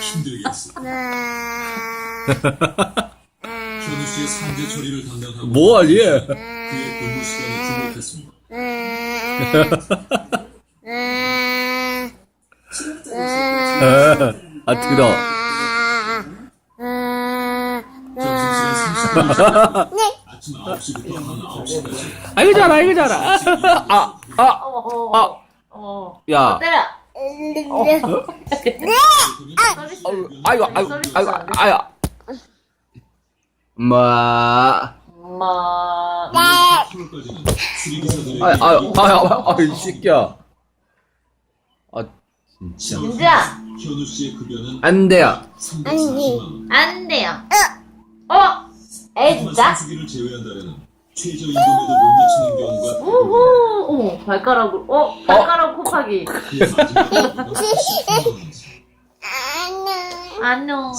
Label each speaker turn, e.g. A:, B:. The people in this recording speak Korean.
A: 힘들게. 현우 씨의 처리를 담당하고? 그의 근무 시간에 주목했습니다.
B: 아, 들어.
A: 점심시간 30분 아침 9시부터 밤 9시까지
B: 아, 이거 잘아, 이거 잘아. 아, 아, 아,
C: 어.
B: 야.
C: 때려.
B: 아이고, 아이고, 아이고, 아이고. 마.
C: 엄마.
A: 8월까지는 수리기사들의
B: 아이, 아유, 아유, 아유, 이 새끼야. 아, 진짜.
C: 민지야,
B: 안 돼요.
A: 340만 원.
C: 안 돼요. 어? 에, 진짜?
A: 최저임금에도 못
C: 발가락으로. 어, 발가락 곱하기.
A: 그의 마지막 급여가 10만 원이었습니다.
C: 안녕.